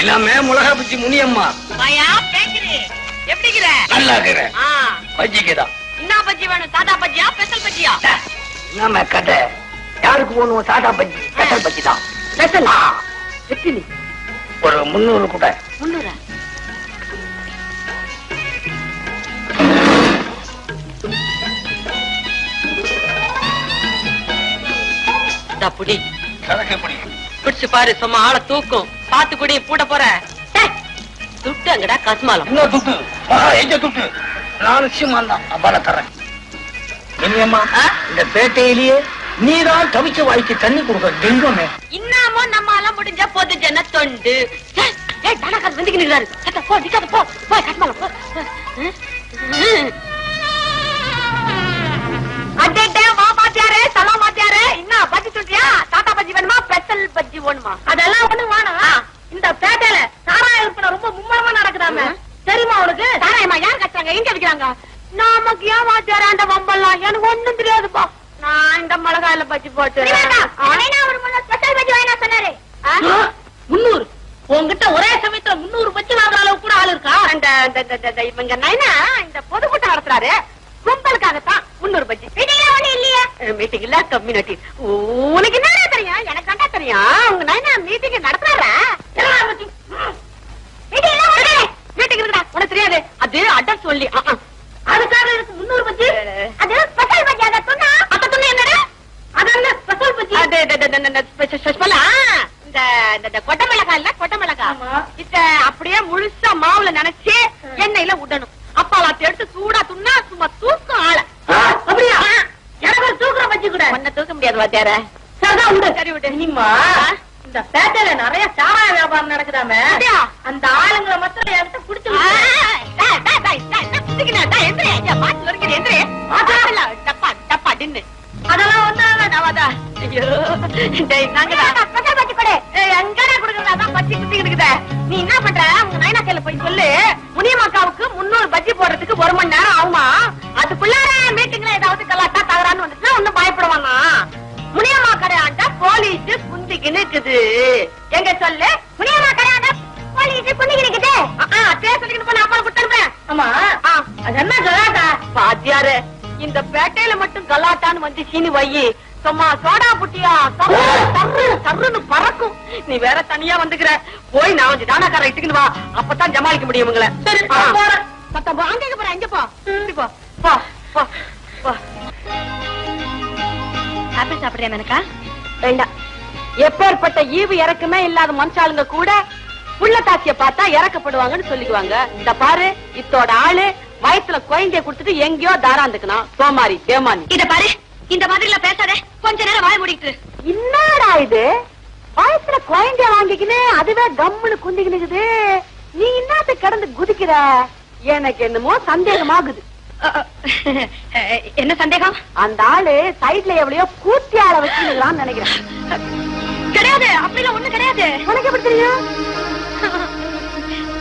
எல்லாமே மிளகா பிச்சி முனியம்மா. வாயா பேக்கரி எப்படிங்கிற நல்லா இருக்கிறேன். பஜ்ஜிக்குதான் என்ன பஜ்ஜி வேணும்? சாதா பஜ்ஜியா? ஸ்பெஷல் பஜ்ஜியா? என்னமே கதை. யாருக்கு போகணும்? சாதா பஜ்ஜி ஸ்பெஷல் பஜ்ஜி தான். ஸ்பெஷல் எத்தனை ஒரு முந்நூறு கூட. புடி. பிடிச்சு பாரு சும்மா ஆளை தூக்கும். பாத்து குடி பூட்ட போற. துட்டு அங்கடா கஸ்மாலம் என்ன துட்டு? மகா எங்க துட்டு? நான் சீமான் தான். அப்பால தரேன். முனியம்மா ஆ? இந்த பேட்டையிலேயே நீதான் தவிச்ச வாய்க்கு தண்ணி கொடுக்க தெய்வமே. இன்னமும் நம்ம எல்லாம் முடிஞ்ச பொது ஜன தொண்டு. தானகாசு வந்துக்கிட்டு இருக்காரு. சத்த, போ நிக்காத போ. போ கஸ்மாலம் போ. அடேடே வா மாத்தியாரே சலா மாத்தியாரே என்ன பஜ்ஜி சொல்றியா? தாத்தா பஜ்ஜி வேணுமா? ஸ்பெஷல் பஜ்ஜி வேணுமா? அதெல்லாம் ஒண்ணு வேணாம். இந்த பேட்டையில சாராய விற்பனை ரொம்ப மும்மரமா நடக்குதாமே. தெரியுமா உனக்கு? சாராயமா? யார் கட்டுறாங்க? எங்க விக்கிறாங்க? நமக்கு ஏன் வாத்தியாரே அந்த வம்பெல்லாம்? எனக்கு ஒண்ணும் தெரியாதுப்பா. நான் இந்த மிளகாயில பஜ்ஜி போட்டு. ஸ்பெஷல் பஜ்ஜி சொன்னாரு. முன்னூறு உன்கிட்ட ஒரே சமயத்துல முன்னூறு பஜ்ஜி வாங்குற அளவுக்கு கூட ஆள் இருக்கா? அந்த இவங்க நைனா இந்த பொதுக்கூட்டம் நடத்துறாரு. கும்பலுக்காகத்தான் முன்னூறு பஜ்ஜி. மீட்டிங்ல ஒண்ணு இல்லையா. மீட்டிங் இல்ல கம்யூனிட்டி உனக்கு என்ன தெரியும்? எனக்கு கண்டா தெரியும். உங்க நைனா மீட்டிங் நடத்துறாரா? மீட்டிங் இருக்குடா உனக்கு தெரியாது. அது அட்ரஸ் சொல்லி. அதுக்காக எனக்கு முன்னூறு பஜ்ஜி அது ஸ்பெஷல் பஜ்ஜி அத சொன்னா அத சொன்னா என்னடா அதென்ன ஸ்பெஷல் பஜ்ஜி அது இது- இது- இது- இது ஸ்பெ- ஸ்பெஷலா இந்த கொட்டை மிளகாய் இல்ல கொட்டை மிளகாய் ஆமா. இத அப்படியே முழுசா மாவுல நினைச்சு எண்ணெயில விடணும் அப்பாலாத்தி எடுத்து சூடா துண்ணா சும்மா தூக்கும் ஆள. அப்படியா? எனக்கு தூக்குற பஜ்ஜி கூட. தூக்க முடியாது வாத்தியார. சரிதான் உண்டு சரி விடு. இனிமா இந்த பேட்டையில நிறைய சாராய வியாபாரம் நடக்குதாமே? அந்த ஆளுங்களை நீ என்ன பண்ற? உங்க கையில போய் சொல்லு. முனியம்மாக்காவுக்கு முன்னூறு பஜ்ஜி போடுறதுக்கு ஒரு மணி நேரம் ஆகுமா? அதுக்குள்ளார மீட்டிங்ல ஏதாவது கலாட்டா தகரான்னு வந்துச்சுன்னா ஒண்ணும் பயப்படுவானா? முனியம்மா கடையாண்ட போலீஸ் குந்திக்கின்னு இருக்குது எங்க சொல்லு? முனியம்மா கடையாண்ட போலீஸ் குந்திக்கின்னு இருக்குது அதே சொல்லிக்கிட்டு போன அப்பா கொடுத்துருப்பேன் ஆமா. அது என்ன கலாட்டா பாத்தியாரு இந்த பேட்டையில மட்டும் கலாட்டான்னு வந்து சீனி வையி சும்மா சோடா புட்டியா? சர்ருன்னு பறக்கும். நீ வேற தனியா வந்துக்கிற. போய் நான் வந்து தானாக்கார இட்டுக்கின்னு வா. அப்பதான் ஜமாளிக்க முடியும் உங்களை. சரி, போ. அங்க போற இங்க போ. இப்படி போ. போ போ போ. ஆப்பிள் சாப்பிடுறியா எனக்கா வேண்டாம் எப்பேற்பட்ட ஈவு இறக்குமே இல்லாத மனுஷாளுங்க கூட புள்ள தாச்சிய பார்த்தா இறக்கப்படுவாங்கன்னு சொல்லிக்குவாங்க. இந்த பாரு இத்தோட ஆளு வயசுல குழந்தைய கொடுத்துட்டு எங்கேயோ தாராந்துக்கணும் சோமாரி தேமானி. இத பாரு. இந்த மாதிரி எல்லாம் பேசாத. கொஞ்ச நேரம் வாய மூடிட்டு என்னடா இது? வயசுல குழந்தைய வாங்கிக்கின்னு அதுவே கம்முன்னு குந்திக்கினுக்குது நீ என்னத்த கிடந்து குதிக்கிற? எனக்கு என்னமோ சந்தேகமாகுது. என்ன சந்தேகம்? அந்த ஆளு சைடுல எவ்வளையோ கூத்தி ஆள வச்சுக்கலாம்னு நினைக்கிறேன். கிடையாது அப்படிலாம் ஒண்ணு கிடையாது. உனக்கு எப்படி தெரியும்?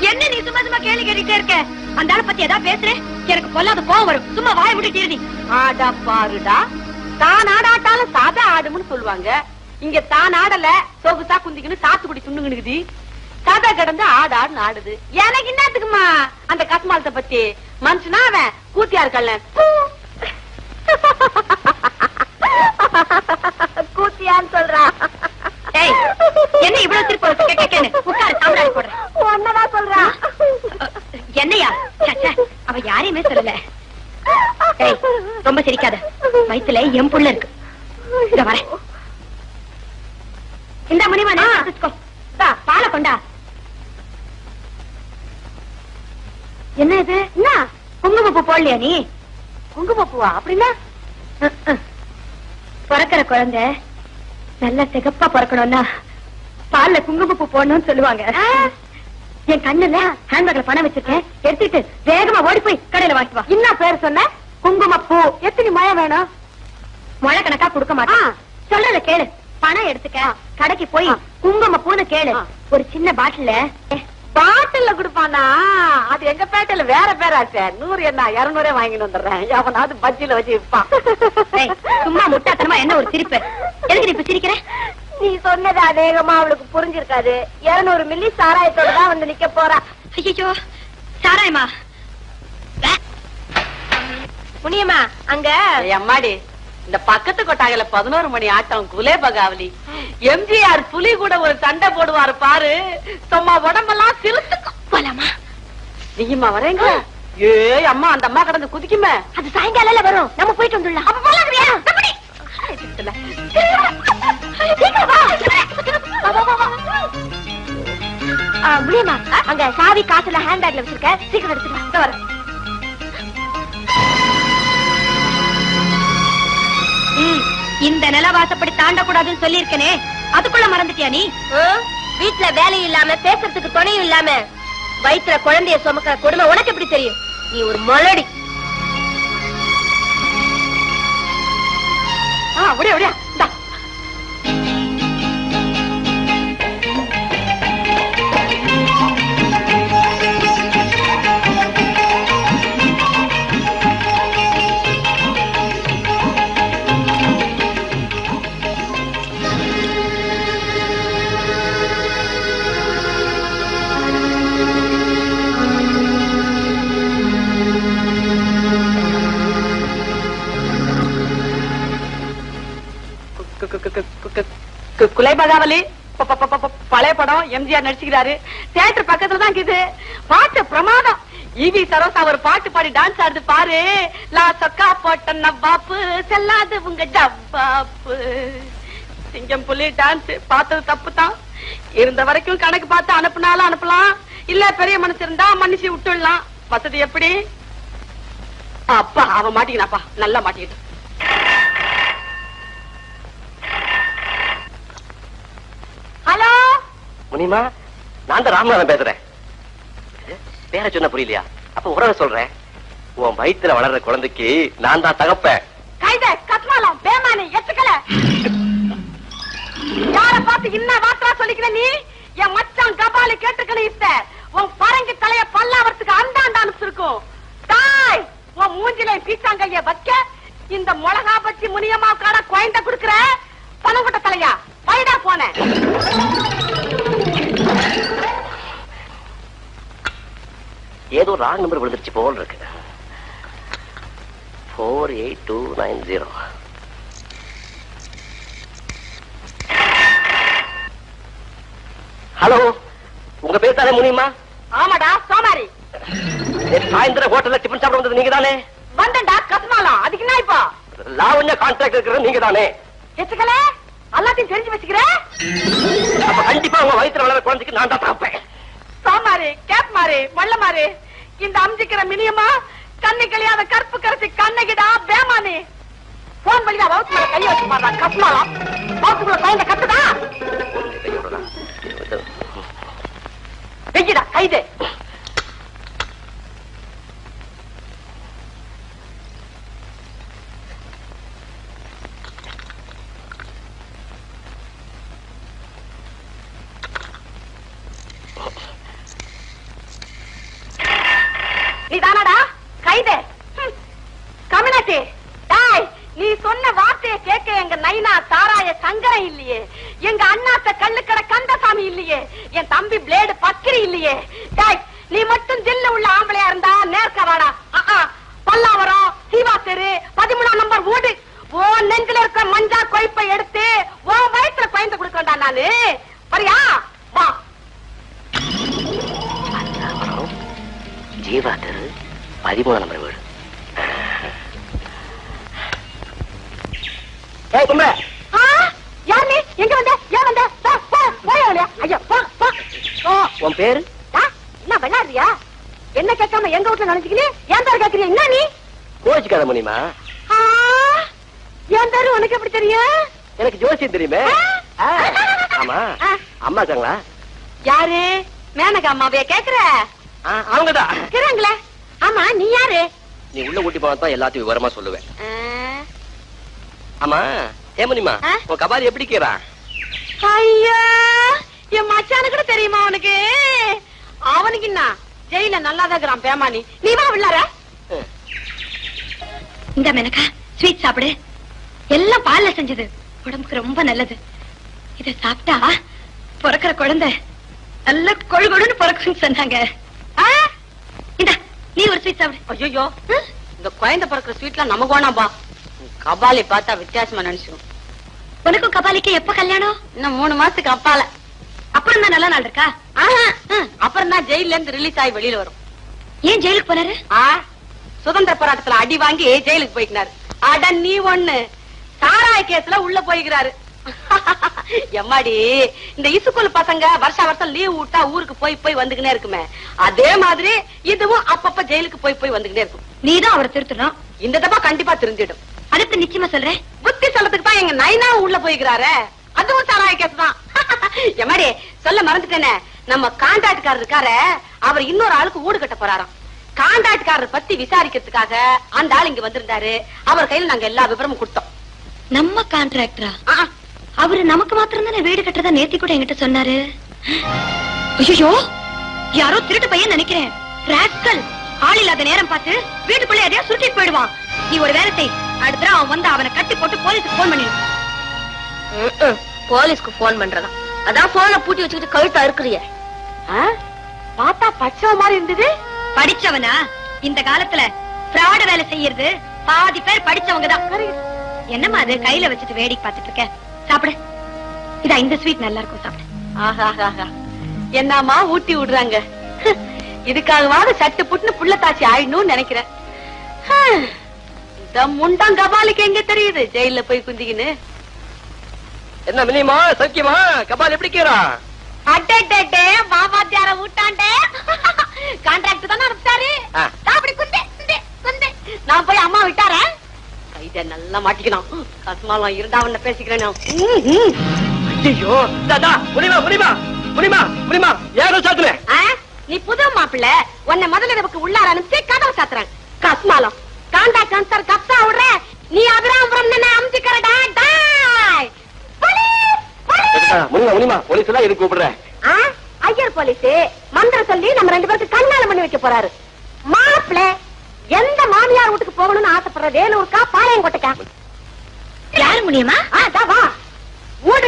என்ன நீ சும்மா சும்மா கேள்வி கேட்டுட்டே இருக்க? அந்த ஆளை பத்தி ஏதாவது பேசுறேன் எனக்கு பொல்லாத கோவம் வரும். சும்மா வாய விட்டு நீ. ஆடா பாருடா. தான் ஆடாட்டாலும் சாதா ஆடும்னு சொல்லுவாங்க. இங்க தான் ஆடல சொகுசா குந்திக்கின்னு சாத்துக்குடி துண்ணுங்குனுக்குது சாதா கிடந்து ஆடு ஆடுன்னு ஆடுது. எனக்கு என்னத்துக்குமா அந்த கஸ்மாலத்தை பத்தி? மனுஷனா அவன்? கூத்தியா இருக்கல்ல கூத்தியான்னு சொல்றான் ஏய், என்ன இவ்வளவு திருப்பி. உட்காரு, சாம்பிராணி போடுறேன். ஒன்னதான் சொல்றான் என்னையா? அவ யாரையுமே சொல்லல. ரொம்ப சிரிக்காத. வயித்துல என் புள்ள இருக்கு. இங்க இந்த மணிவனே பாலை கொண்டா. என்ன இது? என்ன? குங்குமப்பூ போடலையா நீ? குங்குமப்பூவா? அப்படின்னா. பிறக்கிற குழந்தை நல்ல சிகப்பா பிறக்கணும்னா பால்ல குங்குமப்பூ போடணும்னு சொல்லுவாங்க. என் கண்ணுல ஹேண்ட்பேக்ல பணம் வச்சிருக்கேன். எடுத்துட்டு வேகமா ஓடி போய் கடையில வாங்கிட்டு வா. என்ன பேர் சொன்ன? குங்குமப்பூ. எத்தனை மழை வேணும்? முளை கணக்கா கொடுக்க மாட்டான். சொல்றத கேளு. பணம் எடுத்துக்க. கடைக்கு போய் குங்கும பூன்னு கேளு. ஒரு சின்ன பாட்டில பாட்டில்ல குடுப்பானா? அது எங்க பேட்டையில வேற பேராச்சே நூறு என்ன இருநூறே வாங்கிட்டு வந்துடுறேன். எவனாவது பஜ்ஜில வச்சு விற்பான் சும்மா முட்டாத்தனமா என்ன ஒரு சிரிப்பு? எதுக்கு நீ இப்ப சிரிக்கிற? நீ சொன்னது அநேகமா அவளுக்கு புரிஞ்சிருக்காது. இருநூறு மில்லி சாராயத்தோட தான் வந்து நிக்க போறா. ஐயோ சாராயமா? முனியம்மா அங்க. அம்மாடி. இந்த பக்கத்து கொட்டாயில பதினோரு மணி ஆட்டம் குலே பகாவலி. எம்ஜிஆர் புலி கூட ஒரு சண்டை போடுவாரு பாரு. சும்மா உடம்பெல்லாம் சிலுத்துக்கும் போலாமா நீயுமா வரேங்க? ஏய் அம்மா அந்த அம்மா கடந்து குதிக்குமே. அது சாயங்காலம் வரும். நம்ம போயிட்டு வந்துடலாம். அப்ப முடியுமா? அங்க சாவி காசுல ஹேண்ட் பேக்ல வச்சிருக்க. சீக்கிரம் எடுத்துக்கலாம் வர இந்த நிலவாசப்படி தாண்டக்கூடாதுன்னு சொல்லியிருக்கனே அதுக்குள்ள மறந்துட்டியா நீ? வீட்டுல வேலை இல்லாம பேசுறதுக்கு துணையும் இல்லாம வயிற்றுல குழந்தைய சுமக்கிற கொடுமை உனக்கு எப்படி தெரியும்? நீ ஒரு மலடி அப்படியே அப்படியே இந்தா. கு- குலை பகாவலி ப- ப- ப- ப- பழைய படம் எம்ஜிஆர் நடிச்சுக்கிறாரு. தியேட்டர் பக்கத்துல தான் இருக்குது பாட்டு பிரமாதம். ஈவி சரோசா ஒரு பாட்டு பாடி டான்ஸ் ஆடுது பாரு. லா சொக்கா போட்ட நவ்வாப்பு செல்லாது உங்க ஜவ்வாப்பு. சிங்கம் புலி டான்ஸ் பார்த்தது தப்பு தான் இருந்த வரைக்கும் கணக்கு பார்த்து அனுப்புனாலும் அனுப்பலாம். இல்ல பெரிய மனசு இருந்தா மன்னிச்சு விட்டுடலாம். வசதி எப்படி? அப்பா அவன் மாட்டிக்கினாப்பா. நல்லா மாட்டிக்கிட்டு ஹலோ முனிமா நான் தான் ராமநாதன் பேசுறேன். பேர சொன்ன புரியலையா? அப்ப உறவை சொல்றேன். உன் வயித்துல வளர்ற குழந்தைக்கு நான் தான் தகப்பேன். கைத கத்மாலம் பேமானி எத்துக்கல யார பார்த்து இன்ன வார்த்தா சொல்லிக்கிற நீ? என் மச்சான் கபாலி ராங் நம்பர் விழுந்துருச்சு போல் இருக்கு four eight two nine zero hello உங்க பேர் தானே முனிமா ஆமாடா சோமாரி. சாயந்தரம் ஹோட்டல்ல டிஃபன் சாப்பிட வந்தது நீங்க தானே வந்தண்டா கத்மாலம் அதுக்கு என்ன இப்போ? லாவண்யா கான்ட்ராக்ட் இருக்கிறது நீங்க தானே எத்துக்கல எல்லாத்தையும் தெரிஞ்சு வச்சுக்கிற? அப்ப கண்டிப்பா உங்க வயித்துல வளர்ற குழந்தைக்கு நான் தான் தகப்பேன் சாமாரி கேப் மாறி மல்ல மாறி. இந்த அம்ஜிக்கிற மினியமா? கண்ணு கழியாத கற்பு கரைச்சி கண்ணகிடா பேமானி போன் பண்ணிடா வவுத்து மேல கைய வச்சு மாறா கஸ்மாலம் வவுத்துக்குள்ள குழந்தை கத்துதா? வெய்யிடா கைது நீ தானடா கைது ஹம். கமினாட்டி டாய் நீ சொன்ன வார்த்தையை கேட்க எங்க நைனா தாராய சங்கரம் இல்லையே. எங்க அண்ணாத்த கள்ளுக்கடை கந்தசாமி இல்லையே. என் தம்பி பிளேடு பக்கிரி இல்லையே. டாய் நீ மட்டும் ஜில்ல உள்ள ஆம்பளையா இருந்தா நேர்க்க வாடா. பல்லாவரம் சீவா தெரு பதிமூணாம் நம்பர் வீடு ஓ நெஞ்சில இருக்க மஞ்சா கொய்ப்பை எடுத்து ஓ வயிற்றுல பயந்து கொடுக்கண்டா நானு. வரியா? வா. ஜீவா தெரு பதிமூணு நம்பர் வீடு ஏய் கும்ப ஆ, யார் நீ எங்க வந்த ஏன் வந்த போ, போ, போய் அவளையா? ஐயா, போ, போ. போ. உன் பேரு? என்ன விளையாடுறியா என்ன கேட்காம எங்க வீட்டுல நினைச்சுக்கினே ஏன் பேர் கேக்குறிய என்ன நீ? கோச்சுக்காத முனிமா ஆ, என் பேரு? உனக்கு எப்படி தெரியும்? எனக்கு ஜோசியம் தெரியுமே. ஆமா. அம்மா இருக்காங்களா? யாரு? மேனகா அம்மாவைய கேக்குற? அவங்கதான். இருக்கிறாங்களே. ஆமா நீ யாரு? நீ உள்ள கூட்டி போனா தான் எல்லாத்தையும் விவரமா சொல்லுவேன். ஆமா ஏ முனிமா ஆ? உன் கபாலி எப்படி கீறான் ஐயா! என் மச்சானு கூட தெரியுமா அவனுக்கு அவனுக்கு என்ன ஜெயில நல்லாதான் இருக்கிறான் பேமானி. நீ வா விள்ளார இந்த மெனக்கா ஸ்வீட் சாப்பிடு. எல்லாம் பால்ல செஞ்சது. உடம்புக்கு ரொம்ப நல்லது. இத சாப்பிட்டா பிறக்கிற குழந்தை நல்ல கொழு கொழுன்னு பிறக்கும்னு சொன்னாங்க இந்தா நீ ஒரு ஸ்வீட் சாப்பிடு. ஐயோ இந்த குழந்தை பிறக்கிற ஸ்வீட்லாம் நமக்கு வேணாம்பா. கபாலி பார்த்தா வித்தியாசமா நினைச்சுக்கும் உனக்கும் கபாலிக்கு எப்ப கல்யாணம்? இன்னும் மூணு மாசத்துக்கு அப்பால. அப்புறம் தான் நல்ல நாள் இருக்கா? அப்புறம் தான் ஜெயில இருந்து ரிலீஸ் ஆகி வெளியில வரும். ஏன் ஜெயிலுக்கு போனாரு? சுதந்திர போராட்டத்துல அடி வாங்கி ஜெயிலுக்கு போய்க்கினாரு அட நீ ஒண்ணு. சாராய கேஸ்ல உள்ள போய்க்கிறாரு எம்மாடி இந்த இசுக்குல் பசங்க வருஷ வருஷம் லீவ் விட்டா ஊருக்கு போய் போய் வந்துக்கினே இருக்குமே. அதே மாதிரி இதுவும் அப்பப்ப ஜெயிலுக்கு போய் போய் வந்துக்கினே இருக்கும். நீதான் அவரை திருத்தணும். இந்த தப்பா கண்டிப்பா தெரிஞ்சிடும் அதுக்கு நிச்சயமா சொல்றேன். புத்தி சொல்லத்துக்கு தான் எங்க நைனா உள்ள போய்க்கிறாரே அதுவும் சாராய கேஸ் தான். எம்மாடி சொல்ல மறந்துட்டேனே. நம்ம கான்ட்ராக்ட்காரர் இருக்காரே அவர் இன்னொரு ஆளுக்கு ஊடு கட்ட போறாராம். கான்ட்ராக்ட்காரர் பத்தி விசாரிக்கிறதுக்காக அந்த ஆள் இங்க வந்திருந்தாரு. அவர் கையில நாங்க எல்லா விவரமும் கொடுத்தோம். நம்ம கான்ட்ராக்டரா அவரு நமக்கு மாத்திரம் தானே வீடு கட்டுறதா நேத்தி கூட என்கிட்ட சொன்னாரு? ஐயோ யாரோ திருட்டு பையன் நினைக்கிறேன். ராஸ்கல். ஆள் இல்லாத நேரம் பார்த்து வீட்டுக்குள்ள எதையா சுருட்டிட்டு போயிடுவான். நீ ஒரு வேலை அடுத்த அவன் வந்து அவனை கட்டி போட்டு போலீஸுக்கு போன் பண்ணிடு. போலீஸ்க்கு போன் பண்றதா அதான் போன பூட்டி வச்சுக்கிட்டு கழுத்தா இருக்கிறிய பார்த்தா பச்சை மாதிரி இருந்தது. படிச்சவனா? இந்த காலத்துல fraud வேலை செய்யறது பாதி பேர் படிச்சவங்க தான் என்னம்மா அது? கையில வச்சுட்டு வேடிக்கை பார்த்துட்டு இருக்க. சாப்பிடு. இதா இந்த ஸ்வீட் நல்லா இருக்கும் சாப்பிடு. ஆஹா என்னமா ஊட்டி விடுறாங்க? இதுக்காகவாவது சட்டு புட்டுன்னு புள்ள தாச்சி ஆயிடணும்னு நினைக்கிறேன். இந்த முண்டம் கபாலிக்கு எங்க தெரியுது? ஜெயில போய் குந்திக்கின்னு. என்ன மினிமா சக்கியமா? கபால் எப்படி கீரா அட்டே மாமாத்தியார ஊட்டாண்டே. கான்ட்ராக்ட் தானே. நான் அப்படி குந்தே குந்தே குந்தே. நான் போய் அம்மா விட்டாரேன் கைத நல்லா மாட்டிக்கணும் கஸ்மாலம் பேசிக்கிறேன். ம், ம். ஐயோ தாதா முனிமா முனிமா முனிமா முனிமா யாரோ சாத்துனே ஆ? நீ புது மாப்பிள்ள உன்னை முதல்ல நமக்கு உள்ளார அனுப்பிச்சு கதவை சாத்துறேன். கஸ்மாலம். காண்டா கன்சர் கப்சா விடுற நீ அபிராமபுரம் நின்னு அமுச்சிக்கிறடா முனிமா முனிமா போலீஸ் எல்லாம் எதுக்கு கூப்பிடுற? ஆ? ஐயர் போலீஸ் மந்திரம் சொல்லி நம்ம ரெண்டு பேருக்கு கண்ணால பண்ணி வைக்க போறாரு. மாப்பிள்ள எந்த மாமியார் வீட்டுக்கு போகணும்னு ஆசைப்படுற வேலூருக்கா பாளையங்கோட்டைக்கா? யாரு முடியுமா ஆ, தா வா.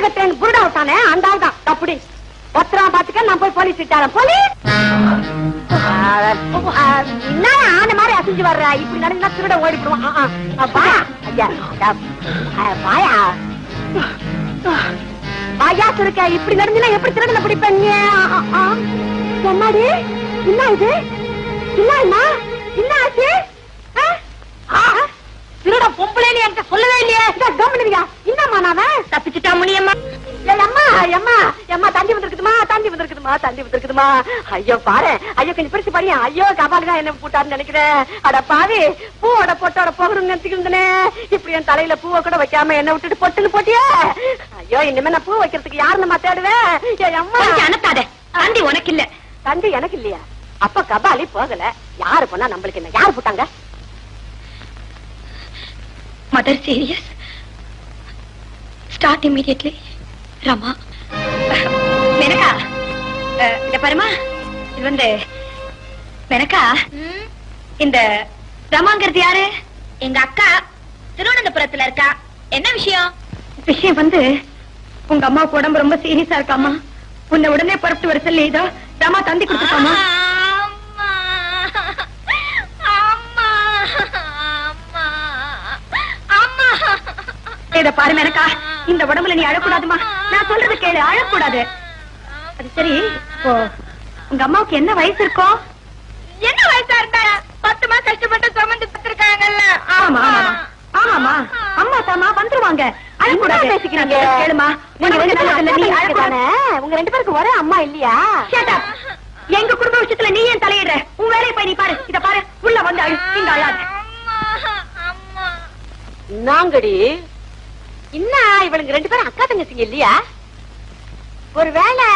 கட்டேன் புருடா விட்டானே அந்த ஆள் தான் அப்படி பத்திரமா பாத்துக்க நான் போய் போலீஸ் விட்டாரன் போலீஸ்! என்ன ஆன மாதிரி அசைஞ்சு வர்ற? இப்படி நடந்தா திருட ஓடிடுவான் ஐயா. ஆ, வாயா வாயா சுருக்க இப்படி நடந்துனா எப்படி திருடனை பிடிப்பீங்க? என்னடி என்ன இது? என்ன என்ன ஆச்சு? ஆ? ஆ? திருட பொம்பளைன்னு என்கிட்ட சொல்லவே இல்லையே. கவனியா என்னம்மா நாவன் தப்பிச்சுட்டா முனியம்மா. ஏய் அம்மா அம்மா அம்மா தண்ணி வந்திருக்குதுமா தண்ணி வந்திருக்குதுமா தண்ணி வந்திருக்குதுமா. ஐயோ பாரு ஐயோ கொஞ்சம் பிரிச்சு பாரு ஐயோ கபாலு தான் என்ன போட்டாருன்னு நினைக்கிறேன். அட பாவி பூவோட பொட்டோட போகணும்னு நினைச்சுக்கிருந்தனே இப்படி என் தலையில பூவை கூட வைக்காம என்ன விட்டுட்டு பொட்டுன்னு போட்டியே. ஐயோ இனிமே நான் பூ வைக்கிறதுக்கு யாருன்னு தேடுவேன் ஏய் அம்மா. கொஞ்சம் அனுப்பாத தந்தி உனக்கு இல்ல. தந்தி எனக்கு இல்லையா? அப்ப கபாலி போகல. யாரு போனா நம்மளுக்கு என்ன? யாரு போட்டாங்க? Mother serious start immediately Rama. Menaka அஹ், இத பாருமா. இது வந்து மெனக்கா இந்த ரமாங்கிறது யாரு? எங்க அக்கா திருவனந்தபுரத்துல இருக்கா. என்ன விஷயம்? விஷயம் வந்து உங்க அம்மாவுக்கு உடம்பு ரொம்ப சீரியஸா இருக்காமா உன்னை உடனே புறப்பட்டு வர சொல்லி இதோ ரமா தந்தி கொடுத்துருக்காமா இத பாரு எனக்கா இந்த உடம்புல நீ அழக்கூடாதுமா நான் சொல்றது கேளு அழக்கூடாது. அது சரி இப்போ உங்க அம்மாவுக்கு என்ன வயசு இருக்கும் என்ன வயசா இருந்தா பத்து மாசம் கஷ்டப்பட்டு சுமந்து பத்திருக்காங்கல்ல ஆமா ஆமா ஆமாமா அம்மா தாமா வந்துருவாங்க. பேசிக்கிறீங்க கேளுமா. ரெண்டு நீ அழக்கூடாது. உங்க ரெண்டு பேருக்கு ஒரே அம்மா இல்லையா? Shut up. எங்க குடும்ப விஷயத்துல நீ ஏன் தலையிடுற? உன் வேலையை போய் நீ பாரு. இத பாரு. உள்ள வந்து அழு. இங்க அழாத. நாங்கடி என்ன இவளுங்க ரெண்டு பேரும் அக்கா தங்கச்சிங்க இல்லையா? ஒருவேளை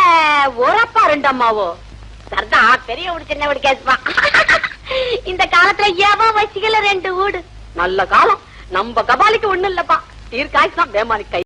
ஒரு அப்பா ரெண்டு அம்மாவோ? சரிதான் பெரிய வீடு சின்ன வீடு கேசுமா இந்த காலத்துல எவன் வச்சுக்கல ரெண்டு வீடு? நல்ல காலம். நம்ம கபாலிக்கு ஒண்ணு இல்லப்பா. தீர்க்காய்ச்சி தான் வேமானி கை